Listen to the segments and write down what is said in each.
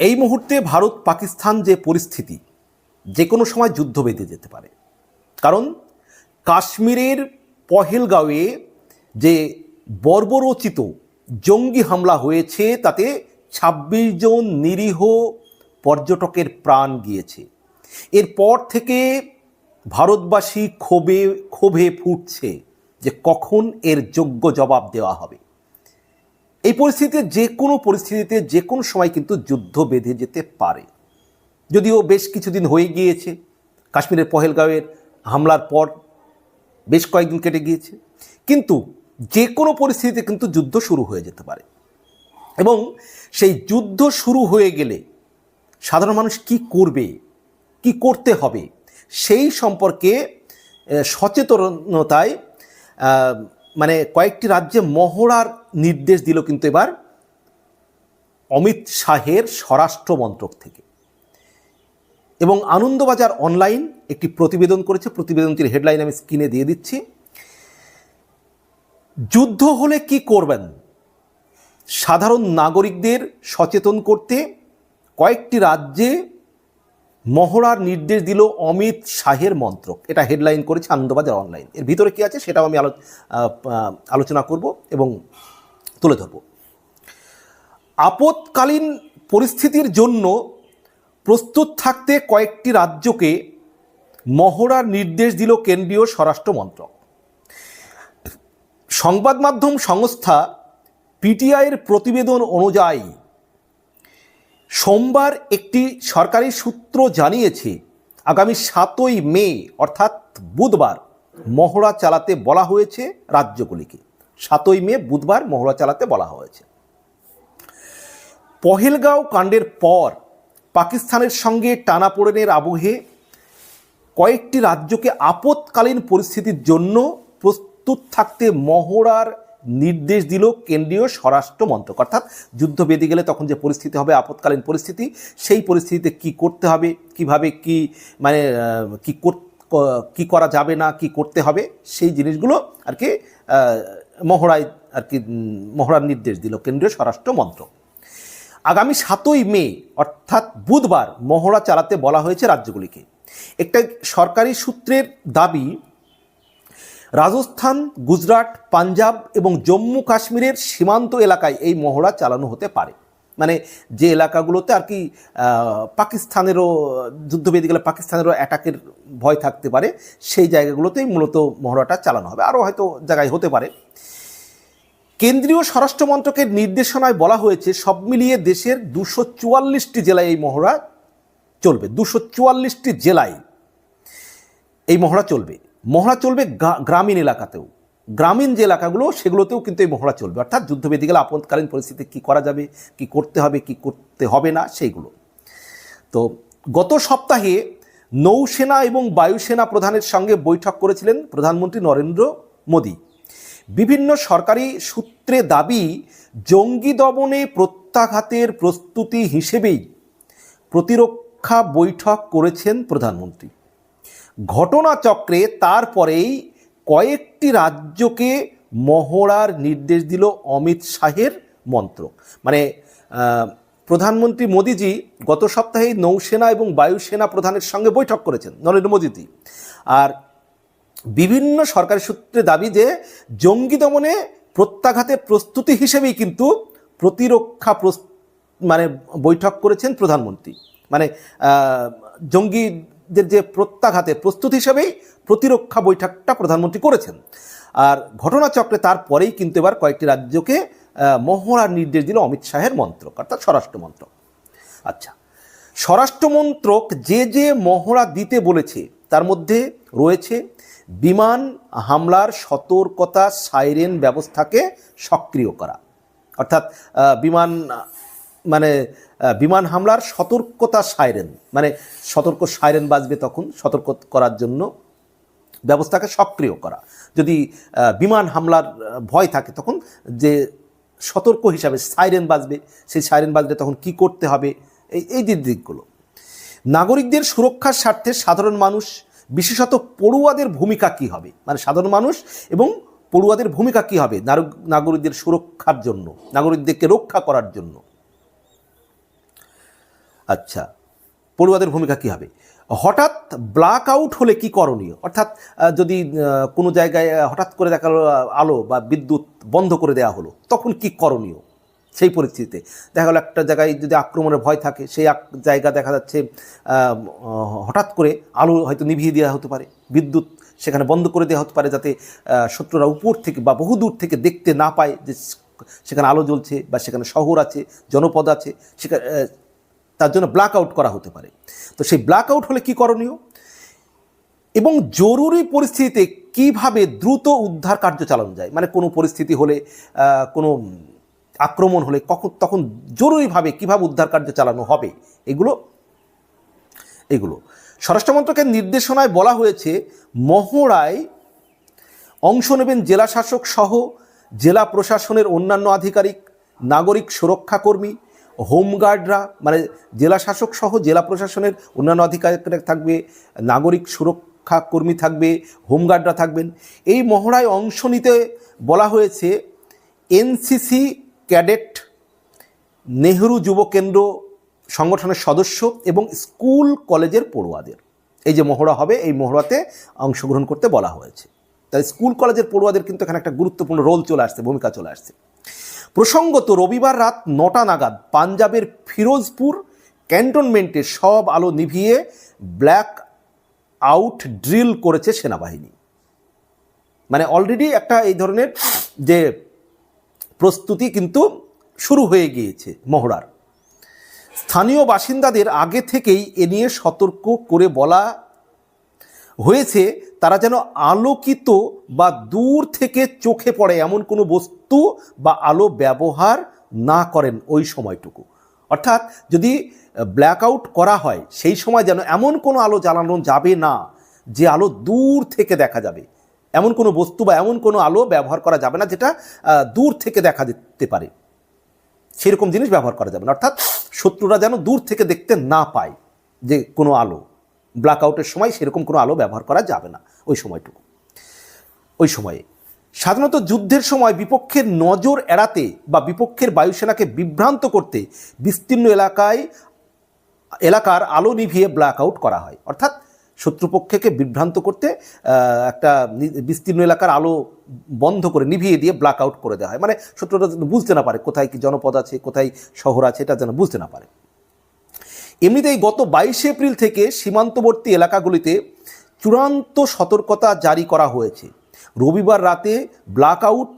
এই মুহূর্তে ভারত পাকিস্তান যে পরিস্থিতি, যে কোনো সময় যুদ্ধ বেঁধে যেতে পারে। কারণ কাশ্মীরের পহেলগাঁওয়ে যে বর্বরচিত জঙ্গি হামলা হয়েছে, তাতে ছাব্বিশ জন নিরীহ পর্যটকের প্রাণ গিয়েছে। এরপর থেকে ভারতবাসী ক্ষোভে ক্ষোভে ফুটছে যে কখন এর যোগ্য জবাব দেওয়া হবে। এই পরিস্থিতিতে যে কোনো পরিস্থিতিতে যে কোনো সময় কিন্তু যুদ্ধ বেঁধে যেতে পারে। যদিও বেশ কিছুদিন হয়ে গিয়েছে, কাশ্মীরের পহেলগাঁওয়ের হামলার পর বেশ কয়েকদিন কেটে গিয়েছে। কিন্তু যে কোনো পরিস্থিতিতে কিন্তু যুদ্ধ শুরু হয়ে যেতে পারে। এবং সেই যুদ্ধ শুরু হয়ে গেলে সাধারণ মানুষ কি করবে, কি করতে হবে, সেই সম্পর্কে সচেতনতায় মানে কয়েকটি রাজ্যে মহড়ার নির্দেশ দিল কিন্তু এবার অমিত শাহের স্বরাষ্ট্র মন্ত্রক থেকে। এবং আনন্দবাজার অনলাইন একটি প্রতিবেদন করেছে। প্রতিবেদনটির হেডলাইন আমি স্ক্রিনে দিয়ে দিচ্ছি। যুদ্ধ হলে কি করবেন? সাধারণ নাগরিকদের সচেতন করতে কয়েকটি রাজ্যে মহড়ার নির্দেশ দিল অমিত শাহের মন্ত্রক। এটা হেডলাইন করেছে আনন্দবাজার অনলাইন এর ভিতরে কি আছে সেটাও আমি আলোচনা করব এবং তুলে ধরব। আপৎকালীন পরিস্থিতির জন্য প্রস্তুত থাকতে কয়েকটি রাজ্যকে মহড়ার নির্দেশ দিল কেন্দ্রীয় স্বরাষ্ট্র মন্ত্রক। সংবাদ মাধ্যম সংস্থা পিটিআইয়ের প্রতিবেদন অনুযায়ী সোমবার একটি সরকারি সূত্র জানিয়েছে, আগামী সাতই মে, অর্থাৎ বুধবার, মহড়া চালাতে বলা হয়েছে রাজ্যগুলিকে। সাতই মে, বুধবার মহড়া চালাতে বলা হয়েছে। পহেলগাঁও কাণ্ডের পর পাকিস্তানের সঙ্গে টানাপোড়েনের আবহে কয়েকটি রাজ্যকে আপৎকালীন পরিস্থিতির জন্য প্রস্তুত থাকতে মহড়ার নির্দেশ দিল কেন্দ্রীয় স্বরাষ্ট্র মন্ত্রক। অর্থাৎ যুদ্ধ বেঁধে গেলে তখন যে পরিস্থিতি হবে, আপৎকালীন পরিস্থিতি, সেই পরিস্থিতিতে কি করতে হবে, কীভাবে কি মানে কি কি করা যাবে না, কি করতে হবে, সেই জিনিসগুলো আর কি মহড়ায় আর কি মহড়ার নির্দেশ দিল কেন্দ্রীয় স্বরাষ্ট্র মন্ত্রক। আগামী সাতই মে, অর্থাৎ বুধবার, মহড়া চালাতে বলা হয়েছে রাজ্যগুলিকে। একটা সরকারি সূত্রের দাবি রাজস্থান, গুজরাট, পাঞ্জাব এবং জম্মু কাশ্মীরের সীমান্ত এলাকায় এই মহড়া চালানো হতে পারে। মানে যে এলাকাগুলোতে আর কি পাকিস্তানেরও যুদ্ধ গেলে পাকিস্তানেরও অ্যাটাকের ভয় থাকতে পারে, সেই জায়গাগুলোতেই মূলত মহড়াটা চালানো হবে। আরও হয়তো জায়গায় হতে পারে। কেন্দ্রীয় স্বরাষ্ট্র মন্ত্রকের নির্দেশনায় বলা হয়েছে, সব মিলিয়ে দেশের দুশো চুয়াল্লিশটি জেলায় এই মহড়া চলবে। দুশো চুয়াল্লিশটি জেলায় এই মহড়া চলবে। মহড়া চলবে গ্রামীণ এলাকাতেও। গ্রামীণ যে এলাকাগুলো, সেগুলোতেও কিন্তু এই মহড়া চলবে। অর্থাৎ যুদ্ধ বেঁধে গেলে আপৎকালীন পরিস্থিতিতে কী করা যাবে, কি করতে হবে, কি করতে হবে না, সেইগুলো। তো গত সপ্তাহে নৌসেনা এবং বায়ুসেনা প্রধানের সঙ্গে বৈঠক করেছিলেন প্রধানমন্ত্রী নরেন্দ্র মোদী। বিভিন্ন সরকারি সূত্রে দাবি, জঙ্গি দমনে প্রত্যাঘাতের প্রস্তুতি হিসেবেই প্রতিরক্ষা বৈঠক করেছেন প্রধানমন্ত্রী। ঘটনাচক্রে তারপরেই কয়েকটি রাজ্যকে মহড়ার নির্দেশ দিল অমিত শাহের মন্ত্রক। মানে প্রধানমন্ত্রী মোদিজি গত সপ্তাহে নৌসেনা এবং বায়ুসেনা প্রধানের সঙ্গে বৈঠক করেছেন, নরেন্দ্র মোদীজি। আর বিভিন্ন সরকারি সূত্রে দাবি যে, জঙ্গি দমনে প্রত্যাঘাতের প্রস্তুতি হিসেবেই কিন্তু প্রতিরক্ষা মানে বৈঠক করেছেন প্রধানমন্ত্রী। মানে জঙ্গিদের যে প্রত্যাঘাতে প্রস্তুত হিসেবেই প্রতিরক্ষা বৈঠকটা প্রধানমন্ত্রী করেছেন। আর ঘটনাচক্রে তারপরেই কিন্তু এবার কয়েকটি রাজ্যকে মহড়ার নির্দেশ দিল অমিত শাহের মন্ত্রক, অর্থাৎ স্বরাষ্ট্র মন্ত্রক। আচ্ছা স্বরাষ্ট্রমন্ত্রক যে যে মহড়া দিতে বলেছে, তার মধ্যে রয়েছে বিমান হামলার সতর্কতা সাইরেন ব্যবস্থাকে সক্রিয় করা। অর্থাৎ বিমান মানে বিমান হামলার সতর্কতা সাইরেন। মানে সতর্ক সাইরেন বাজবে তখন, সতর্ক করার জন্য ব্যবস্থাকে সক্রিয় করা। যদি বিমান হামলার ভয় থাকে তখন যে সতর্ক হিসাবে সাইরেন বাজবে, সেই সাইরেন বাজলে তখন কি করতে হবে, এই এই যে দিকগুলো। নাগরিকদের সুরক্ষার স্বার্থে সাধারণ মানুষ, বিশেষত পড়ুয়াদের ভূমিকা কি হবে? মানে সাধারণ মানুষ এবং পড়ুয়াদের ভূমিকা কি হবে নাগরিকদের সুরক্ষার জন্য, নাগরিকদেরকে রক্ষা করার জন্য? আচ্ছা পড়ুয়াদের ভূমিকা কী হবে? হঠাৎ ব্ল্যাক আউট হলে কি করণীয়? অর্থাৎ যদি কোনো জায়গায় হঠাৎ করে দেখা আলো বা বিদ্যুৎ বন্ধ করে দেওয়া হলো, তখন কি করণীয় সেই পরিস্থিতিতে? দেখা গেলো একটা জায়গায় যদি আক্রমণের ভয় থাকে, সেই জায়গা দেখা যাচ্ছে হঠাৎ করে আলো হয়তো নিভিয়ে দেওয়া হতে পারে, বিদ্যুৎ সেখানে বন্ধ করে দেওয়া হতে পারে, যাতে শত্রুরা উপর থেকে বা বহু দূর থেকে দেখতে না পায় যে সেখানে আলো জ্বলছে বা সেখানে শহর আছে, জনপদ আছে সেখানে তার জন্য ব্ল্যাক আউট করা হতে পারে। তো সেই ব্ল্যাক আউট হলে কি করণীয়? এবং জরুরি পরিস্থিতিতে কীভাবে দ্রুত উদ্ধার কার্য চালানো যায়? মানে কোনো পরিস্থিতি হলে কোনো আক্রমণ হলে কখন, তখন জরুরিভাবে কীভাবে উদ্ধার কার্য চালানো হবে? এগুলো এগুলো। স্বরাষ্ট্র মন্ত্রকের নির্দেশনায় বলা হয়েছে, মহড়ায় অংশ নেবেন জেলা শাসক সহ জেলা প্রশাসনের অন্যান্য আধিকারিক, নাগরিক সুরক্ষাকর্মী হোমগার্ডরা মানে জেলা শাসক সহ জেলা প্রশাসনের অন্যান্য আধিকারিকরা থাকবে, নাগরিক সুরক্ষা কর্মী থাকবে, হোমগার্ডরা থাকবেন। এই মহড়ায় অংশ নিতে বলা হয়েছে, এনসিসি ক্যাডেট, নেহরু যুব কেন্দ্র সংগঠনের সদস্য এবং স্কুল কলেজের পড়ুয়াদের। এই যে মহড়া হবে, এই মহড়াতে অংশগ্রহণ করতে বলা হয়েছে। তাই স্কুল কলেজের পড়ুয়াদের কিন্তু এখানে একটা গুরুত্বপূর্ণ রোল চলে আসছে, ভূমিকা চলে আসছে। প্রসঙ্গত রবিবার রাত নটা নাগাদ পাঞ্জাবের ফিরোজপুর ক্যান্টনমেন্টে সব আলো নিভিয়ে ব্ল্যাক আউট ড্রিল করেছে সেনাবাহিনী। মানে অলরেডি একটা এই ধরনের যে প্রস্তুতি কিন্তু শুরু হয়ে গিয়েছে মহড়ার। স্থানীয় বাসিন্দাদের আগে থেকেই এ নিয়ে সতর্ক করে বলা হয়েছে, তারা যেন আলোকিত বা দূর থেকে চোখে পড়ে এমন কোনো বস্তু বা আলো ব্যবহার না করেন ওই সময়টুকু। অর্থাৎ যদি ব্ল্যাক আউট করা হয়, সেই সময় যেন এমন কোনো আলো জ্বালানো যাবে না যে আলো দূর থেকে দেখা যাবে। এমন কোনো বস্তু বা এমন কোনো আলো ব্যবহার করা যাবে না যেটা দূর থেকে দেখা যেতে পারে। সেরকম জিনিস ব্যবহার করা যাবে না। অর্থাৎ শত্রুরা যেন দূর থেকে দেখতে না পায় যে কোনো আলো। ব্ল্যাক আউটের সময় সেরকম কোনো আলো ব্যবহার করা যাবে না, ওই সময়টুকু। ওই সময়ে। সাধারণত যুদ্ধের সময় বিপক্ষের নজর এড়াতে বা বিপক্ষের বায়ুসেনাকে বিভ্রান্ত করতে বিস্তীর্ণ এলাকায়, এলাকার আলো নিভিয়ে ব্ল্যাক আউট করা হয়। অর্থাৎ শত্রুপক্ষকে বিভ্রান্ত করতে একটা বিস্তীর্ণ এলাকার আলো বন্ধ করে নিভিয়ে দিয়ে ব্ল্যাক আউট করে দেওয়া হয়। মানে শত্রুরা যেন বুঝতে না পারে কোথায় কি জনপদ আছে, কোথায় শহর আছে, এটা যেন বুঝতে না পারে। এমনিতেই গত বাইশে এপ্রিল থেকে সীমান্তবর্তী এলাকাগুলিতে চূড়ান্ত সতর্কতা জারি করা হয়েছে। রবিবার রাতে ব্ল্যাক আউট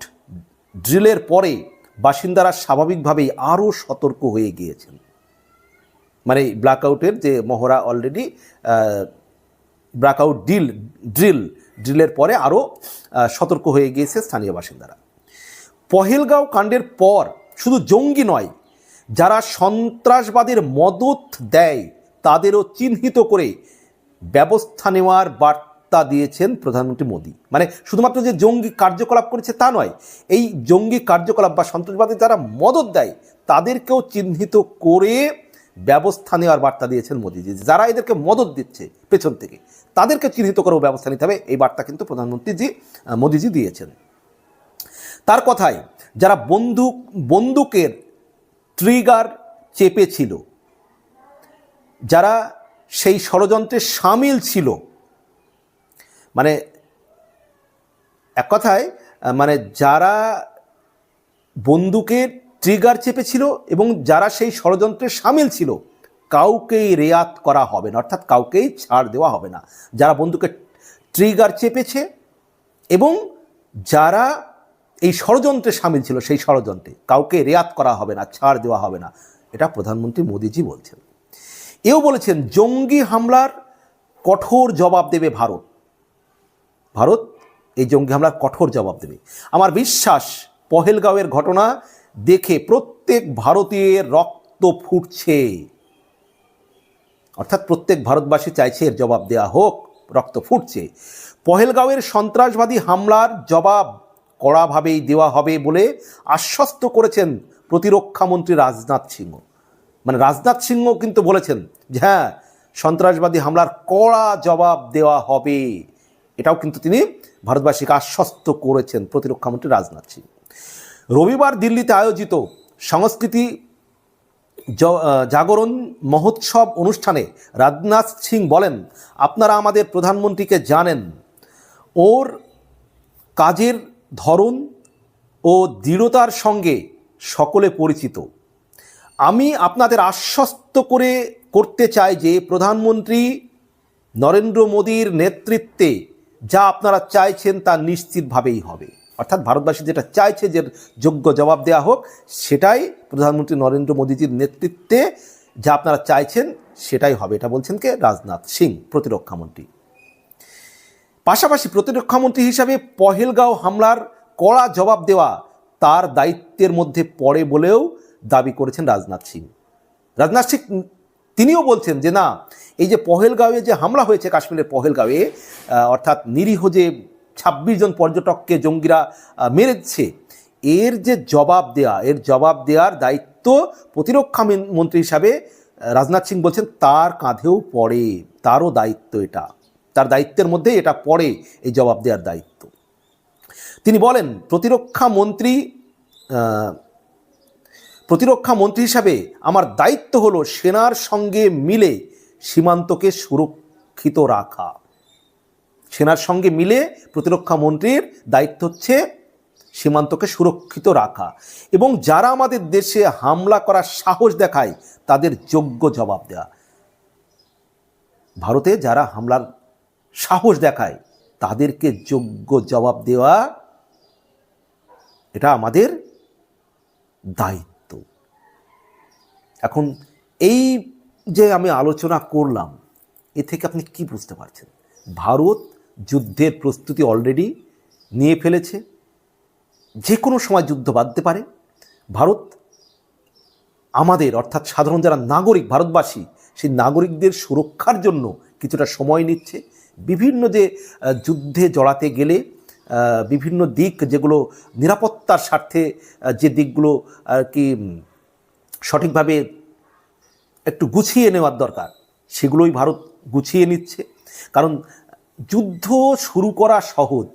ড্রিলের পরে বাসিন্দারা স্বাভাবিকভাবেই আরও সতর্ক হয়ে গিয়েছেন। মানে ব্ল্যাক আউটের যে মহড়া অলরেডি ব্ল্যাকআউট ডিল, ড্রিল, ড্রিলের পরে আরও সতর্ক হয়ে গিয়েছে স্থানীয় বাসিন্দারা। পহেলগাঁও কাণ্ডের পর শুধু জঙ্গি নয় যারা সন্ত্রাসবাদের মদত দেয়, তাদেরও চিহ্নিত করে ব্যবস্থা নেওয়ার বার্তা দিয়েছেন প্রধানমন্ত্রী মোদী। মানে শুধুমাত্র যে জঙ্গি কার্যকলাপ করেছে তা নয়, এই জঙ্গি কার্যকলাপ বা সন্ত্রাসবাদী যারা মদত দেয়, তাদেরকেও চিহ্নিত করে ব্যবস্থা নেওয়ার বার্তা দিয়েছেন মোদীজি যারা এদেরকে মদত দিচ্ছে পেছন থেকে, তাদেরকে চিহ্নিত করেও ব্যবস্থা নিতে হবে, এই বার্তা কিন্তু প্রধানমন্ত্রীজি মোদীজি দিয়েছেন। তার কথায়, যারা বন্দুক, বন্দুকের ট্রিগার চেপেছিল। যারা সেই ষড়যন্ত্রে সামিল ছিল। মানে এক কথায় মানে যারা বন্দুকের ট্রিগার চেপেছিল এবং যারা সেই ষড়যন্ত্রে সামিল ছিল, কাউকেই রেয়াত করা হবে না, অর্থাৎ কাউকেই ছাড় দেওয়া হবে না। যারা বন্দুকের ট্রিগার চেপেছে এবং যারা এই ষড়যন্ত্রে সামিল ছিল, সেই ষড়যন্ত্রে। কাউকে রেয়াত করা হবে না, ছাড় দেওয়া হবে না। এটা প্রধানমন্ত্রী মোদীজি বলছেন। এও বলেছেন, জঙ্গি হামলার কঠোর জবাব দেবে ভারত। ভারত এই জঙ্গি হামলার কঠোর জবাব দেবে। আমার বিশ্বাস, পহেলগাঁওয়ের ঘটনা দেখে প্রত্যেক ভারতীয়ের রক্ত ফুটছে। অর্থাৎ প্রত্যেক ভারতবাসী চাইছে এর জবাব দেওয়া হোক, রক্ত ফুটছে। পহেলগাঁওয়ের সন্ত্রাসবাদী হামলার জবাব কড়াভাবেই দেওয়া হবে বলে আশ্বস্ত করেছেন প্রতিরক্ষামন্ত্রী রাজনাথ সিংহ। মানে রাজনাথ সিংহ কিন্তু বলেছেন যে হ্যাঁ সন্ত্রাসবাদী হামলার কড়া জবাব দেওয়া হবে। এটাও কিন্তু তিনি ভারতবাসীকে আশ্বস্ত করেছেন প্রতিরক্ষামন্ত্রী রাজনাথ সিং রবিবার দিল্লিতে আয়োজিত সংস্কৃতি জাগরণ মহোৎসব অনুষ্ঠানে রাজনাথ সিং বলেন, আপনারা আমাদের প্রধানমন্ত্রীকে জানেন, ওর কাজের ধরন ও দৃঢ়তার সঙ্গে সকলে পরিচিত। আমি আপনাদের আশ্বস্ত করে করতে চাই যে প্রধানমন্ত্রী নরেন্দ্র মোদীর নেতৃত্বে যা আপনারা চাইছেন তা নিশ্চিতভাবেই হবে। অর্থাৎ ভারতবাসী যেটা চাইছে যে যোগ্য জবাব দেওয়া হোক, সেটাই প্রধানমন্ত্রী নরেন্দ্র মোদীজির নেতৃত্বে যা আপনারা চাইছেন সেটাই হবে। এটা বলছেন কে? রাজনাথ সিং প্রতিরক্ষামন্ত্রী পাশাপাশি প্রতিরক্ষামন্ত্রী হিসাবে পহেলগাঁও হামলার কড়া জবাব দেওয়া তার দায়িত্বের মধ্যে পড়ে বলেও দাবি করেছেন রাজনাথ সিং। রাজনাথ সিং তিনিও বলছেন যে, না, এই যে পহেলগাঁওয়ে যে হামলা হয়েছে কাশ্মীরের পহেলগাঁওয়ে অর্থাৎ নিরীহ যে ছাব্বিশ জন পর্যটককে জঙ্গিরা মেরেছে, এর যে জবাব দেয়া, এর জবাব দেওয়ার দায়িত্ব প্রতিরক্ষা মন্ত্রী হিসাবে রাজনাথ সিং বলছেন, তার কাঁধেও পড়ে, তারও দায়িত্ব এটা। তার দায়িত্বের মধ্যেই এটা পড়ে এই জবাব দেওয়ার দায়িত্ব। তিনি বলেন, প্রতিরক্ষা মন্ত্রী প্রতিরক্ষা মন্ত্রী হিসাবে আমার দায়িত্ব হলো সেনার সঙ্গে মিলে সীমান্তকে সুরক্ষিত রাখা। সেনার সঙ্গে মিলে প্রতিরক্ষা মন্ত্রীর দায়িত্ব হচ্ছে সীমান্তকে সুরক্ষিত রাখা এবং যারা আমাদের দেশে হামলা করার সাহস দেখায় তাদের যোগ্য জবাব দেওয়া ভারতে যারা হামলার সাহস দেখায়। তাদেরকে যোগ্য জবাব দেওয়া, এটা আমাদের দায়িত্ব। এখন এই যে আমি আলোচনা করলাম, এ থেকে আপনি কি বুঝতে পারছেন? ভারত যুদ্ধের প্রস্তুতি অলরেডি নিয়ে ফেলেছে। যে কোনো সময় যুদ্ধ বাঁধতে পারে। ভারত আমাদের, অর্থাৎ সাধারণ যারা নাগরিক, ভারতবাসী, সেই নাগরিকদের সুরক্ষার জন্য কিছুটা সময় নিচ্ছে। বিভিন্ন যে যুদ্ধে জড়াতে গেলে বিভিন্ন দিক যেগুলো নিরাপত্তার স্বার্থে যে দিকগুলো, আর কি সঠিকভাবে একটু গুছিয়ে নেওয়ার দরকার, সেগুলোই ভারত গুছিয়ে নিচ্ছে। কারণ যুদ্ধ শুরু করা সহজ।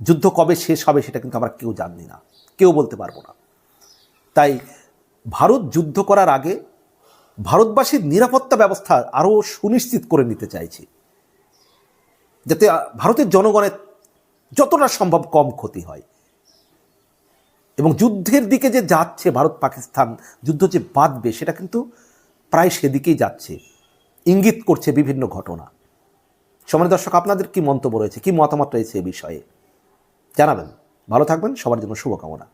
যুদ্ধ কবে শেষ হবে সেটা কিন্তু আমরা কেউ জানি না, কেউ বলতে পারব না। তাই ভারত যুদ্ধ করার আগে ভারতবাসীর নিরাপত্তা ব্যবস্থা আরও সুনিশ্চিত করে নিতে চাইছে। যাতে ভারতের জনগণের যতটা সম্ভব কম ক্ষতি হয়। এবং যুদ্ধের দিকে যে যাচ্ছে ভারত পাকিস্তান, যুদ্ধ যে বাঁধবে, সেটা কিন্তু প্রায় সেদিকেই যাচ্ছে। ইঙ্গিত করছে বিভিন্ন ঘটনা। সমাজ দর্শক, আপনাদের কি মন্তব্য রয়েছে, কি মতামত রয়েছে এ বিষয়ে? জানাবেন। ভালো থাকবেন, সবার জন্য শুভকামনা।